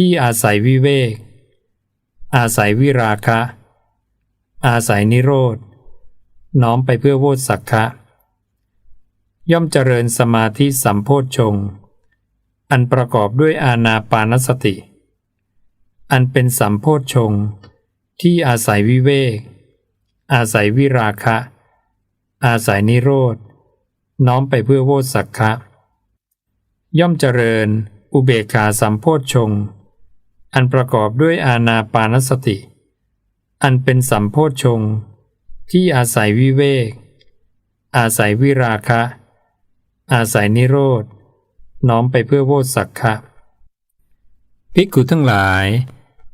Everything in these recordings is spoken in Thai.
ที่อาศัยวิเวก อาศัยวิราคะ อาศัยนิโรธ น้อมไปเพื่อโวสักคะ ย่อมเจริญสมาธิสัมโพชฌงอันประกอบด้วยอาณาปานสติ อันเป็นสัมโพชฌงที่อาศัยวิเวก อาศัยวิราคะ อาศัยนิโรธ น้อมไปเพื่อโวสักคะ ย่อมเจริญอุเบกขาสัมโพชฌงค์ อันประกอบด้วยอาณาปานสติ อันเป็นสัมโพชงที่อาศัยวิเวก อาศัยวิราคะ อาศัยนิโรธ น้อมไปเพื่อโวสักคะภิกขุทั้งหลาย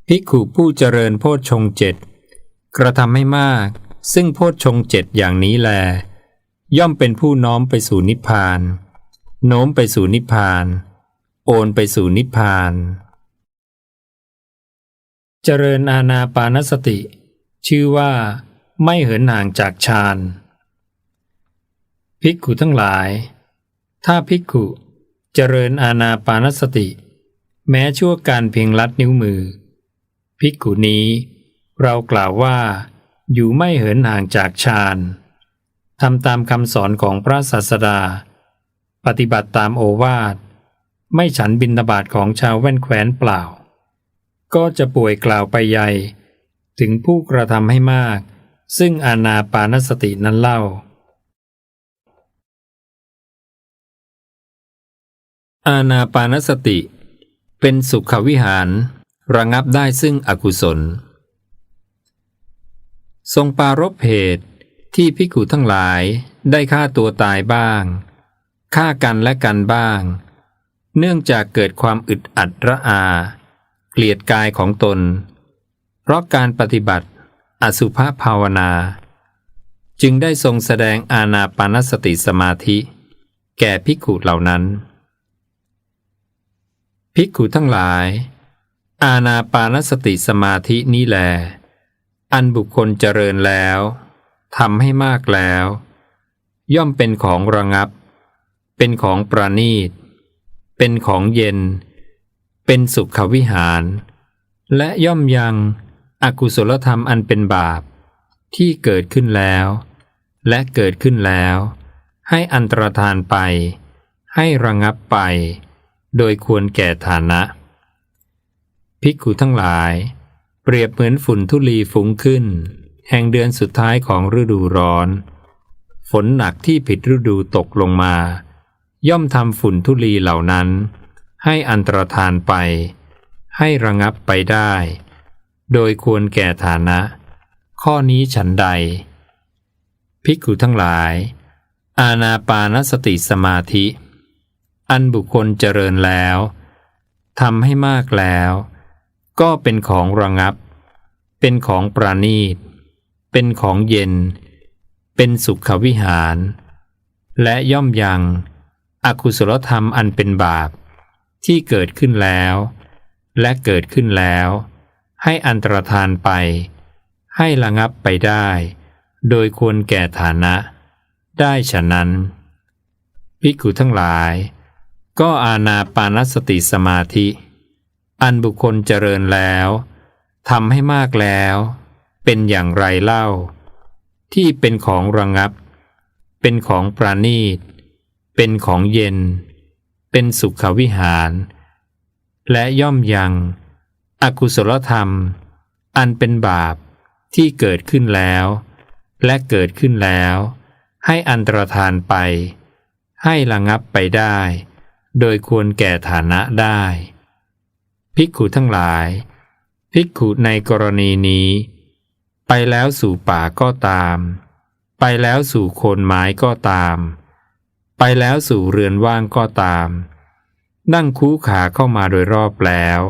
ภิกขุผู้เจริญโพชงเจ็ดกระทำให้มาก ซึ่งโพชงเจ็ดอย่างนี้แล ย่อมเป็นผู้น้อมไปสู่นิพพาน โน้มไปสู่นิพพาน โอนไปสู่นิพพาน เจริญอาณาปานสติ ชื่อว่า ไม่เหินห่างจากฌานภิกขุทั้งหลาย ถ้าภิกขุเจริญอาณาปานสติ แม้ชั่วการเพียงลัดนิ้วมือ ภิกขุนี้ เรากล่าวว่า อยู่ไม่เหินห่างจากฌานทำตามคำสอนของพระศาสดา ปฏิบัติตามโอวาท ไม่ฉันบินตบาทของชาวแว่นแคว้นเปล่า ก็จะป่วยกล่าวไปใหญ่ ถึงผู้กระทำให้มาก ซึ่งอาณาปานสตินั้นเล่า อาณาปานสติ เป็นสุขวิหาร ระงับได้ซึ่งอกุศล ทรงปารบเหตุที่พิกุทั้งหลายได้ฆ่าตัวตายบ้างฆ่ากันและกันบ้าง เนื่องจากเกิดความอึดอัดระอา เกลียดกายของตน เพราะการปฏิบัติ อสุภภาวนา จึงได้ทรงแสดงอาณาปานสติสมาธิ แก่ภิกขุเหล่านั้น ภิกขุทั้งหลาย อาณาปานสติสมาธินี้แล อันบุคคลเจริญแล้วทำให้มากแล้ว ย่อมเป็นของระงับ เป็นของประณีต เป็นของเย็น เป็นสุขวิหาร และย่อมยังอกุศลธรรมอันเป็นบาป ที่เกิดขึ้นแล้ว และเกิดขึ้นแล้ว ให้อันตรธานไป ให้ระงับไป โดยควรแก่ฐานะ ภิกขุทั้งหลาย เปรียบเหมือนฝุ่นทุลีฟุ้งขึ้น แห่งเดือนสุดท้ายของฤดูร้อน ฝนหนักที่ผิดฤดูตกลงมา ย่อมทำฝุ่นทุลีเหล่านั้น ให้อันตรธานไป ให้ระงับไปได้ โดยควรแก่ฐานะ ข้อนี้ฉันใด ภิกขุทั้งหลาย อาณาปานสติสมาธิ อันบุคคลเจริญแล้วทำให้มากแล้ว ก็เป็นของระงับ เป็นของประณีต เป็นของเย็น เป็นสุขวิหาร และย่อมยังอกุศลธรรมอันเป็นบาป ที่เกิดขึ้นแล้ว และเกิดขึ้นแล้ว ให้อันตรธานไป ให้ระงับไปได้ โดยควรแก่ฐานะ ได้ฉะนั้นภิกขุทั้งหลาย ก็อาณาปานสติสมาธิ อันบุคคลเจริญแล้วทำให้มากแล้ว เป็นอย่างไรเล่า ที่เป็นของระงับ เป็นของประณีต เป็นของเย็น เป็นสุขวิหาร และย่อมยังอกุศลธรรม อันเป็นบาปที่เกิดขึ้นแล้ว และเกิดขึ้นแล้ว ให้อันตรธานไป ให้ระงับไปได้ โดยควรแก่ฐานะได้ ภิกขุทั้งหลาย ภิกขุในกรณีนี้ ไปแล้วสู่ป่าก็ตาม ไปแล้วสู่โคนไม้ก็ตาม ไปแล้วสู่เรือนว่างก็ตาม นั่งคู่ขาเข้ามาโดยรอบแล้ว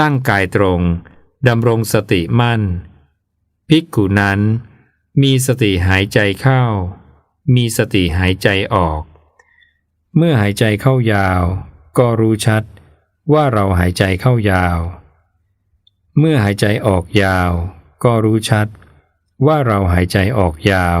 ตั้งกายตรงดำรงสติมั่น ภิกขุนั้น มีสติหายใจเข้า มีสติหายใจออก เมื่อหายใจเข้ายาว ก็รู้ชัดว่าเราหายใจเข้ายาว เมื่อหายใจออกยาว ก็รู้ชัดว่าเราหายใจออกยาว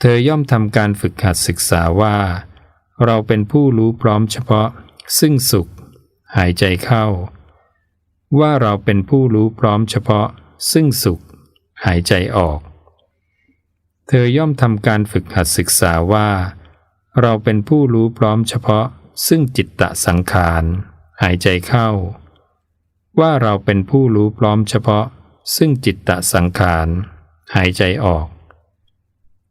เธอย่อมทำการฝึกหัดศึกษาว่า เราเป็นผู้รู้พร้อมเฉพาะ ซึ่งสุข หายใจเข้า ว่าเราเป็นผู้รู้พร้อมเฉพาะ ซึ่งสุข หายใจออก เธอย่อมทำการฝึกหัดศึกษาว่า เราเป็นผู้รู้พร้อมเฉพาะ ซึ่งจิตตะสังขาร หายใจเข้า ว่าเราเป็นผู้รู้พร้อมเฉพาะ ซึ่งจิตตะสังขาร หายใจออก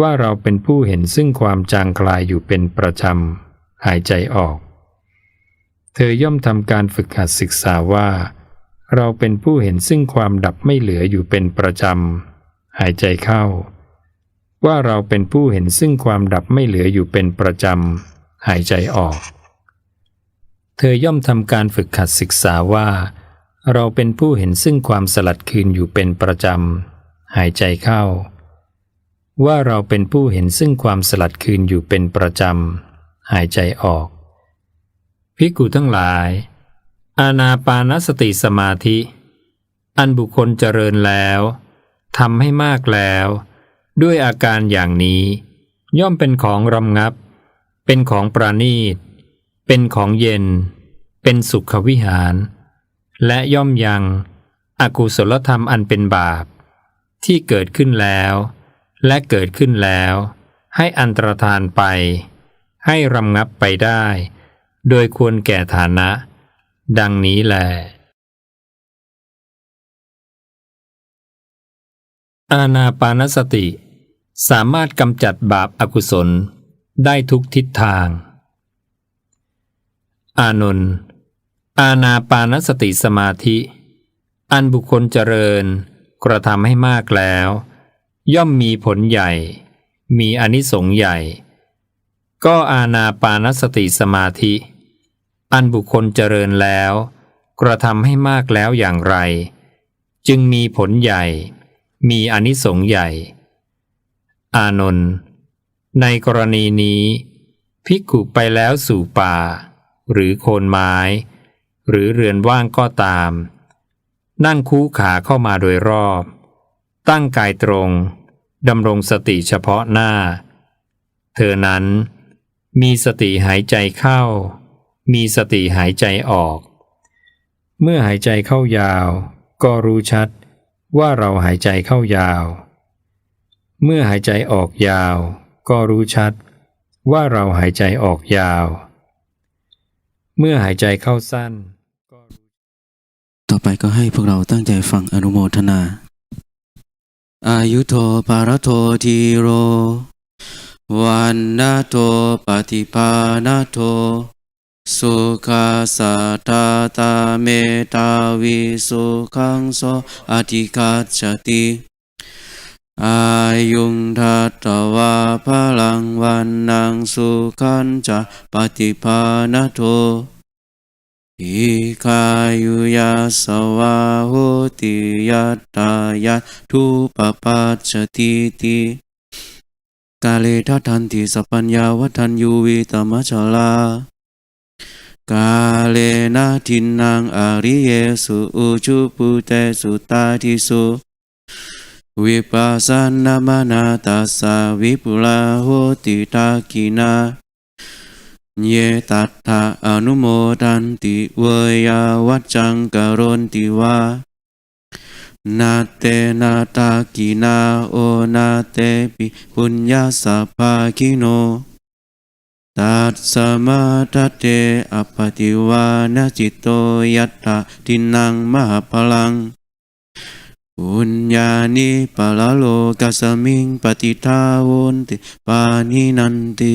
ว่าเราเป็นผู้เห็นซึ่งความจางคลายอยู่เป็นประจำ หายใจออก เธอย่อมทำการฝึกหัดศึกษาว่า เราเป็นผู้เห็นซึ่งความดับไม่เหลืออยู่เป็นประจำ หายใจเข้า ว่าเราเป็นผู้เห็นซึ่งความดับไม่เหลืออยู่เป็นประจำ หายใจออก เธอย่อมทำการฝึกหัดศึกษาว่า เราเป็นผู้เห็นซึ่งความสลัดคืนอยู่เป็นประจำ หายใจเข้า ว่าเราเป็นผู้เห็นซึ่งความสลัดคืนอยู่เป็นประจำ หายใจออกภิกขุทั้งหลาย อาณาปานสติสมาธิ อันบุคคลเจริญแล้วทำให้มากแล้ว ด้วยอาการอย่างนี้ ย่อมเป็นของรำงับ เป็นของประณีต เป็นของเย็น เป็นสุขวิหาร และย่อมยังอกุศลธรรมอันเป็นบาป ที่เกิดขึ้นแล้ว และเกิดขึ้นแล้ว ให้อันตรธานไป ให้รำงับไปได้ โดยควรแก่ฐานะ ดังนี้แลอาณาปานสติ สามารถกำจัดบาปอากุศลได้ทุกทิศทาง อานนท์อาณาปานสติสมาธิ อันบุคคลเจริญกระทำให้มากแล้ว ย่อมมีผลใหญ่ มีอนิสงส์ใหญ่ ก็อาณาปานสติสมาธิ อันบุคคลเจริญแล้ว กระทำให้มากแล้วอย่างไร จึงมีผลใหญ่ มีอนิสงส์ใหญ่ อานนท์ในกรณีนี้ภิกขุไปแล้วสู่ป่า หรือโคนไม้ หรือเรือนว่างก็ตาม นั่งคูขาเข้ามาโดยรอบ ตั้งกายตรง ดำรงสติเฉพาะหน้า เธอนั้นมีสติหายใจเข้า มีสติหายใจออก เมื่อหายใจเข้ายาว ก็รู้ชัดว่าเราหายใจเข้ายาว เมื่อหายใจออกยาว ก็รู้ชัดว่าเราหายใจออกยาว เมื่อหายใจเข้าสั้น ต่อไปก็ให้พวกเราตั้งใจฟังอนุโมทนา อายุโทปารโททีโร วันนาโทปฏิภาณโท สุขาสัตตาตาเมตาวิสุขังโสอธิคัจฉติอายุงทัตวาพลังวันนังสุขันจะปฏิภาณโท อิกายุยาสวาโหติยัตตายัตทุปปัจจติติกาเลทัทันติสัพพัญญาวัฏัญยูวิตมัจฉลากาเลนะทินังอาริเยสุอุชุปุเตสุตาทิสุวิปัสสนามานาตัสสะวิปุลาโหติตากินา เยตัตถะอนุโมทันติเวยาวัจจังกรนติวานาเตนาตากินาโอนาเตปิปุญญาสัพพาคิโน ตัสสมาทัเตอปติวานาจิตโตยัตถะทินังมหาพลังปุญญานิปะละโลกัสสมิงปฏิทาวนติปานินันติ